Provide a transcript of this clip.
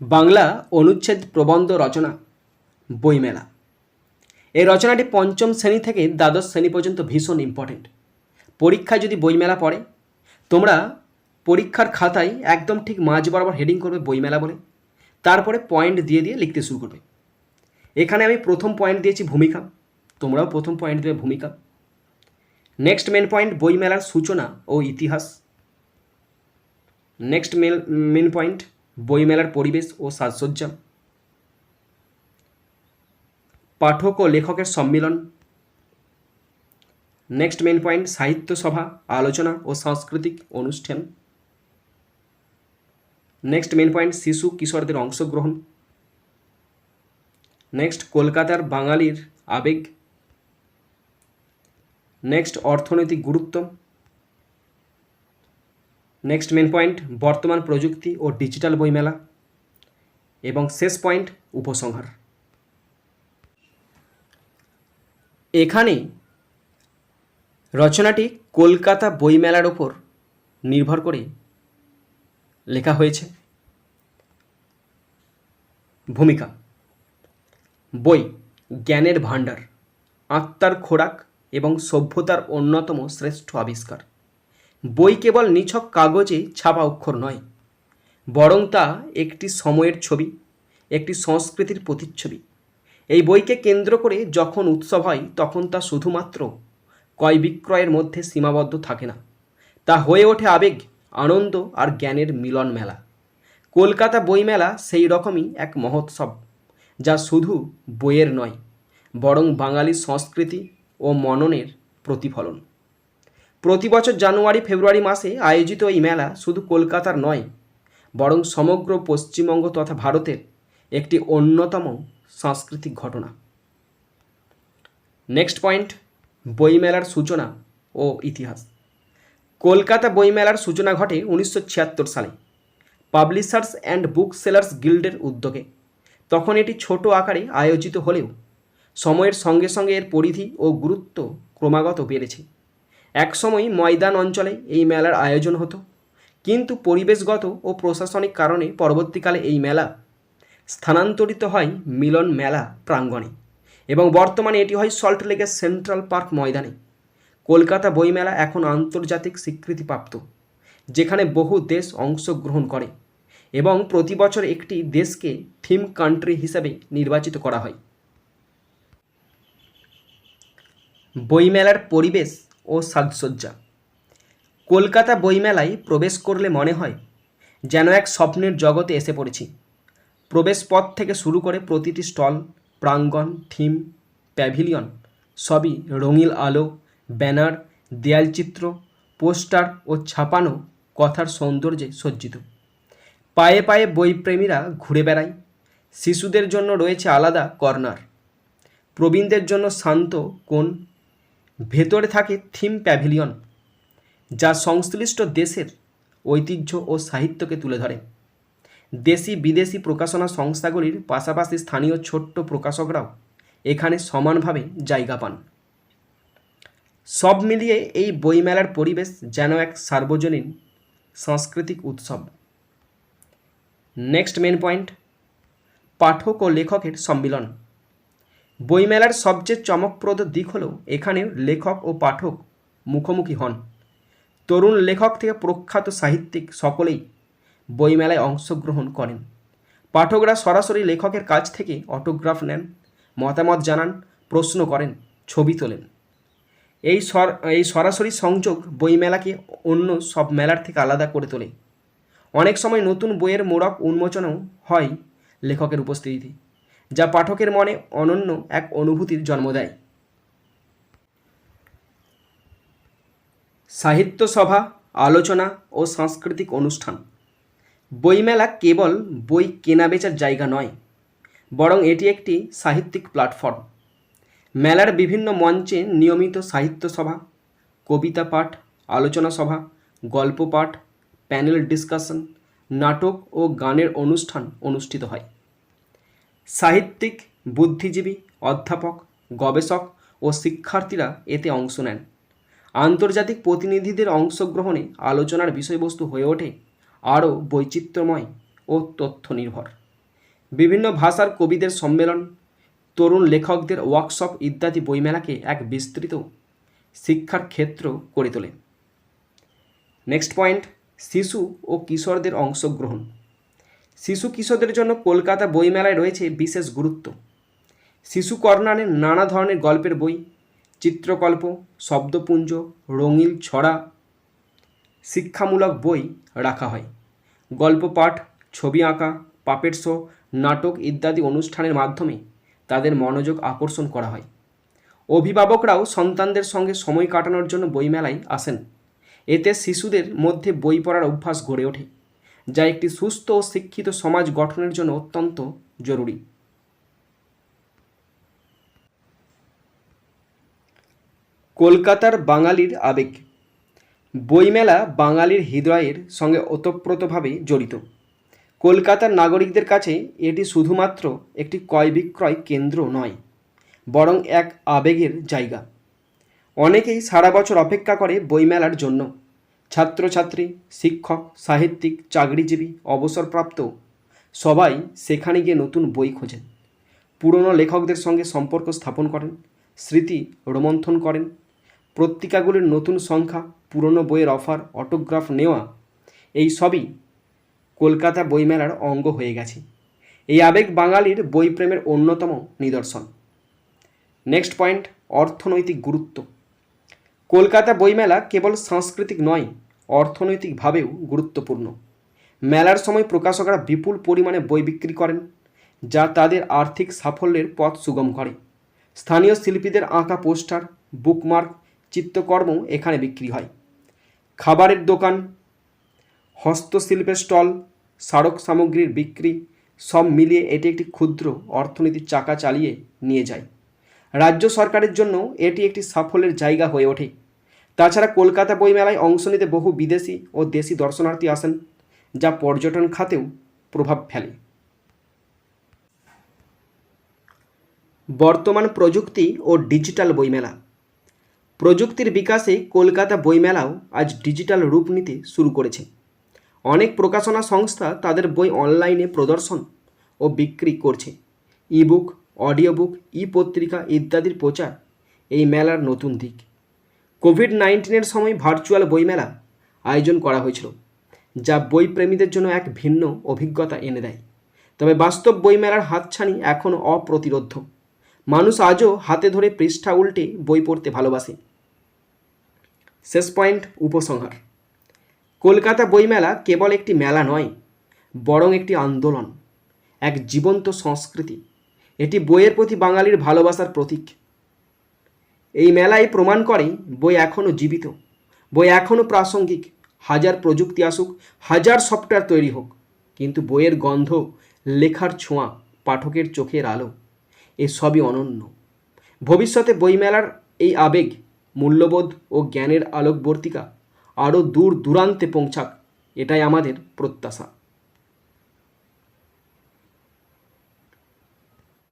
বাংলা অনুচ্ছেদ প্রবন্ধ রচনা, বইমেলা। এই রচনাটি পঞ্চম শ্রেণি থেকে দ্বাদশ শ্রেণি পর্যন্ত ভীষণ ইম্পর্টেন্ট পরীক্ষায় যদি বইমেলা পড়ে, তোমরা পরীক্ষার খাতায় একদম ঠিক মাঝ বরাবর হেডিং করবে বইমেলা বলে, তারপরে পয়েন্ট দিয়ে দিয়ে লিখতে শুরু করবে। এখানে আমি প্রথম পয়েন্ট দিয়েছি ভূমিকা, তোমরাও প্রথম পয়েন্ট দেবে ভূমিকা। নেক্সট মেন পয়েন্ট বইমেলার সূচনা ও ইতিহাস। নেক্সট মেল মেন পয়েন্ট বইমেলার পরিবেশ ও সাজসজ্জা। পাঠক ও লেখকের সম্মিলন। নেক্সট মেন পয়েন্ট সাহিত্য সভা, আলোচনা ও সাংস্কৃতিক অনুষ্ঠান। নেক্সট মেন পয়েন্ট শিশু কিশোরদের অংশগ্রহণ। নেক্সট কলকাতার বাঙালির আবেগ। নেক্সট অর্থনৈতিক গুরুত্ব। নেক্সট মেন পয়েন্ট বর্তমান প্রযুক্তি ও ডিজিটাল বইমেলা। এবং শেষ পয়েন্ট উপসংহার। এখানে রচনাটি কলকাতা বইমেলার ওপর নির্ভর করে লেখা হয়েছে। ভূমিকা, বই, জ্ঞানের ভাণ্ডার, আত্মার খোরাক এবং সভ্যতার অন্যতম শ্রেষ্ঠ আবিষ্কার। বই কেবল নিছক কাগজে ছাপা অক্ষর নয়, বরং তা একটি সময়ের ছবি, একটি সংস্কৃতির প্রতিচ্ছবি। এই বইকে কেন্দ্র করে যখন উৎসব হয়, তখন তা শুধুমাত্র ক্রয় বিক্রয়ের মধ্যে সীমাবদ্ধ থাকে না। তা হয়ে ওঠে আবেগ, আনন্দ আর জ্ঞানের মিলন মেলা। কলকাতা বইমেলা সেই রকমই এক মহোৎসব, যা শুধু বইয়ের নয়, বরং বাঙালি সংস্কৃতি ও মননের প্রতিফলন। প্রতি বছর জানুয়ারি, ফেব্রুয়ারি মাসে আয়োজিত এই মেলা শুধু কলকাতার নয়, বরং সমগ্র পশ্চিমবঙ্গ তথা ভারতের একটি অন্যতম সাংস্কৃতিক ঘটনা। নেক্সট পয়েন্ট বইমেলার সূচনা ও ইতিহাস। কলকাতা বইমেলার সূচনা ঘটে উনিশশো ছিয়াত্তর সালে। পাবলিশার্স অ্যান্ড বুক সেলার্স গিল্ডের উদ্যোগে। তখন এটি ছোট আকারে আয়োজিত হলেও সময়ের সঙ্গে সঙ্গে এর পরিধি ও গুরুত্ব ক্রমাগত বেড়েছে। একসময় ময়দান অঞ্চলে এই মেলার আয়োজন হতো। কিন্তু পরিবেশগত ও প্রশাসনিক কারণে পরবর্তীকালে এই মেলা স্থানান্তরিত হয় মিলন মেলা প্রাঙ্গণে এবং বর্তমানে এটি হয় সল্টলেকের সেন্ট্রাল পার্ক ময়দানে। কলকাতা বইমেলা এখন আন্তর্জাতিক স্বীকৃতিপ্রাপ্ত, যেখানে বহু দেশ অংশগ্রহণ করে এবং প্রতি বছর একটি দেশকে থিম কান্ট্রি হিসাবে নির্বাচিত করা হয়। বইমেলার পরিবেশ ও সাজসজ্জা। কলকাতা বইমেলায় প্রবেশ করলে মনে হয় যেন এক স্বপ্নের জগতে এসে পড়েছি। প্রবেশ পথ থেকে শুরু করে প্রতিটি স্টল, প্রাঙ্গণ, থিম, প্যাভিলিয়ন সবই রঙিল আলো, ব্যানার, দেয়ালচিত্র, পোস্টার ও ছাপানো কথার সৌন্দর্যে সজ্জিত। পায়ে পায়ে বইপ্রেমীরা ঘুরে বেড়ায়। শিশুদের জন্য রয়েছে আলাদা কর্নার। প্রবীণদের জন্য শান্ত কোণ ভেতরে থাকে থিম প্যাভিলিয়ন, যা সংশ্লিষ্ট দেশের ঐতিহ্য ও সাহিত্যকে তুলে ধরে। দেশি বিদেশি প্রকাশনা সংস্থাগুলির পাশাপাশি স্থানীয় ছোট্ট প্রকাশকরাও এখানে সমানভাবে জায়গা পান। সব মিলিয়ে এই বইমেলার পরিবেশ যেন এক সার্বজনীন সাংস্কৃতিক উৎসব। নেক্সট মেন পয়েন্ট, পাঠক ও লেখকের সম্মিলন। বইমেলার সবচেয়ে চমকপ্রদ দিক হলো এখানে লেখক ও পাঠক মুখোমুখি হন। তরুণ লেখক থেকে প্রখ্যাত সাহিত্যিক সকলেই বইমেলায় অংশগ্রহণ করেন। পাঠকরা সরাসরি লেখকের কাছ থেকে অটোগ্রাফ নেন, মতামত জানান, প্রশ্ন করেন, ছবি তোলেন। এই সর, এই সরাসরি সংযোগ বইমেলাকে অন্য সব মেলার থেকে আলাদা করে তোলে। অনেক সময় নতুন বইয়ের মোড়ক উন্মোচনও হয় লেখকের উপস্থিতিতে। যা পাঠকের মনে অনন্য এক অনুভূতির জন্ম দেয়। সাহিত্য সভা, আলোচনা ও সাংস্কৃতিক অনুষ্ঠান। বইমেলা কেবল বই কেনা বেচার জায়গা নয়, বরং এটি একটি সাহিত্যিক প্ল্যাটফর্ম। মেলার বিভিন্ন মঞ্চে নিয়মিত সাহিত্য সভা, কবিতা পাঠ, আলোচনা সভা, গল্প পাঠ, প্যানেল ডিসকাশন, নাটক ও গানের অনুষ্ঠান অনুষ্ঠিত হয়। সাহিত্যিক, বুদ্ধিজীবী, অধ্যাপক, গবেষক ও শিক্ষার্থীরা এতে অংশ নেন। আন্তর্জাতিক প্রতিনিধিদের অংশগ্রহণে আলোচনার বিষয়বস্তু হয়ে ওঠে আরও বৈচিত্র্যময় ও তথ্য নির্ভর বিভিন্ন ভাষার কবিদের সম্মেলন, তরুণ লেখকদের ওয়ার্কশপ ইত্যাদি বইমেলাকে এক বিস্তৃত শিক্ষার ক্ষেত্র করে তোলে। নেক্সট পয়েন্ট, শিশু ও কিশোরদের অংশগ্রহণ। শিশু কিশোরদের জন্য কলকাতা বইমেলায় রয়েছে বিশেষ গুরুত্ব। শিশু কর্নারে নানা ধরনের গল্পের বই, চিত্রকল্প, শব্দপুঞ্জ রঙিন ছড়া, শিক্ষামূলক বই রাখা হয়। গল্প পাঠ, ছবি আঁকা, পাপের শো, নাটক ইত্যাদি অনুষ্ঠানের মাধ্যমে তাদের মনোযোগ আকর্ষণ করা হয়। অভিভাবকরাও সন্তানদের সঙ্গে সময় কাটানোর জন্য বইমেলায় আসেন। এতে শিশুদের মধ্যে বই পড়ার অভ্যাস গড়ে ওঠে। যা একটি সুস্থ ও শিক্ষিত সমাজ গঠনের জন্য অত্যন্ত জরুরি। কলকাতার বাঙালির আবেগ। বইমেলা বাঙালির হৃদয়ের সঙ্গে ওতপ্রোতভাবে জড়িত। কলকাতার নাগরিকদের কাছে এটি শুধুমাত্র একটি ক্রয় বিক্রয় কেন্দ্র নয়, বরং এক আবেগের জায়গা। অনেকেই সারা বছর অপেক্ষা করে বইমেলার জন্য। ছাত্রছাত্রী, শিক্ষক, সাহিত্যিক, চাকরিজীবী, অবসরপ্রাপ্ত, সবাই সেখানে গিয়ে নতুন বই খোঁজেন। পুরনো লেখকদের সঙ্গে সম্পর্ক স্থাপন করেন, স্মৃতি রোমন্থন করেন। পত্রিকাগুলির নতুন সংখ্যা, পুরনো বইয়ের অফার, অটোগ্রাফ নেওয়া, এই সবই কলকাতা বইমেলার অঙ্গ হয়ে গেছে। এই আবেগ বাঙালির বইপ্রেমের অন্যতম নিদর্শন। নেক্সট পয়েন্ট, অর্থনৈতিক গুরুত্ব। কলকাতা বইমেলা কেবল সাংস্কৃতিক নয়, অর্থনৈতিকভাবেও গুরুত্বপূর্ণ। মেলার সময় প্রকাশকরা বিপুল পরিমাণে বই বিক্রি করেন, যা তাদের আর্থিক সাফল্যের পথ সুগম করে। স্থানীয় শিল্পীদের আঁকা পোস্টার, বুকমার্ক চিত্রকর্ম এখানে বিক্রি হয়। খাবারের দোকান, হস্তশিল্পের স্টল, স্মারক সামগ্রীর বিক্রি, সব মিলিয়ে এটি একটি ক্ষুদ্র অর্থনীতির চাকা চালিয়ে নিয়ে যায়। রাজ্য সরকারের জন্য এটি একটি সাফল্যের জায়গা হয়ে ওঠে। তাছাড়া কলকাতা বইমেলায় অংশ নিতে বহু বিদেশি ও দেশি দর্শনার্থী আসেন, যা পর্যটন খাতেও প্রভাব ফেলে। বর্তমান প্রযুক্তি ও ডিজিটাল বইমেলা। প্রযুক্তির বিকাশে কলকাতা বইমেলাও আজ ডিজিটাল রূপ নিতে শুরু করেছে। অনেক প্রকাশনা সংস্থা তাদের বই অনলাইনে প্রদর্শন ও বিক্রি করছে। ইবুক অডিও বুক ই পত্রিকা ইত্যাদির প্রচার এই মেলার নতুন দিক। কোভিড নাইন্টিনের সময় ভার্চুয়াল বইমেলা আয়োজন করা হয়েছিল, যা বইপ্রেমীদের জন্য এক ভিন্ন অভিজ্ঞতা এনে দেয়। তবে বাস্তব বইমেলার হাতছানি এখনও অপ্রতিরোধ্য। মানুষ আজও হাতে ধরে পৃষ্ঠা উল্টে বই পড়তে ভালোবাসে। শেষ পয়েন্ট, উপসংহার। কলকাতা বইমেলা কেবল একটি মেলা নয়, বরং একটি আন্দোলন, এক জীবন্ত সংস্কৃতি। এটি বইয়ের প্রতি বাঙালির ভালোবাসার প্রতীক। এই মেলায় প্রমাণ করে বই এখনও জীবিত। বই এখনও প্রাসঙ্গিক। হাজার প্রযুক্তি আসুক, হাজার সফটওয়্যার তৈরি হোক, কিন্তু বইয়ের গন্ধ, লেখার ছোঁয়া, পাঠকের চোখের আলো এসবই অনন্য। ভবিষ্যতে বইমেলার এই আবেগ, মূল্যবোধ ও জ্ঞানের আলোকবর্তিকা আরও দূর দূরান্তে পৌঁছাক, এটাই আমাদের প্রত্যাশা।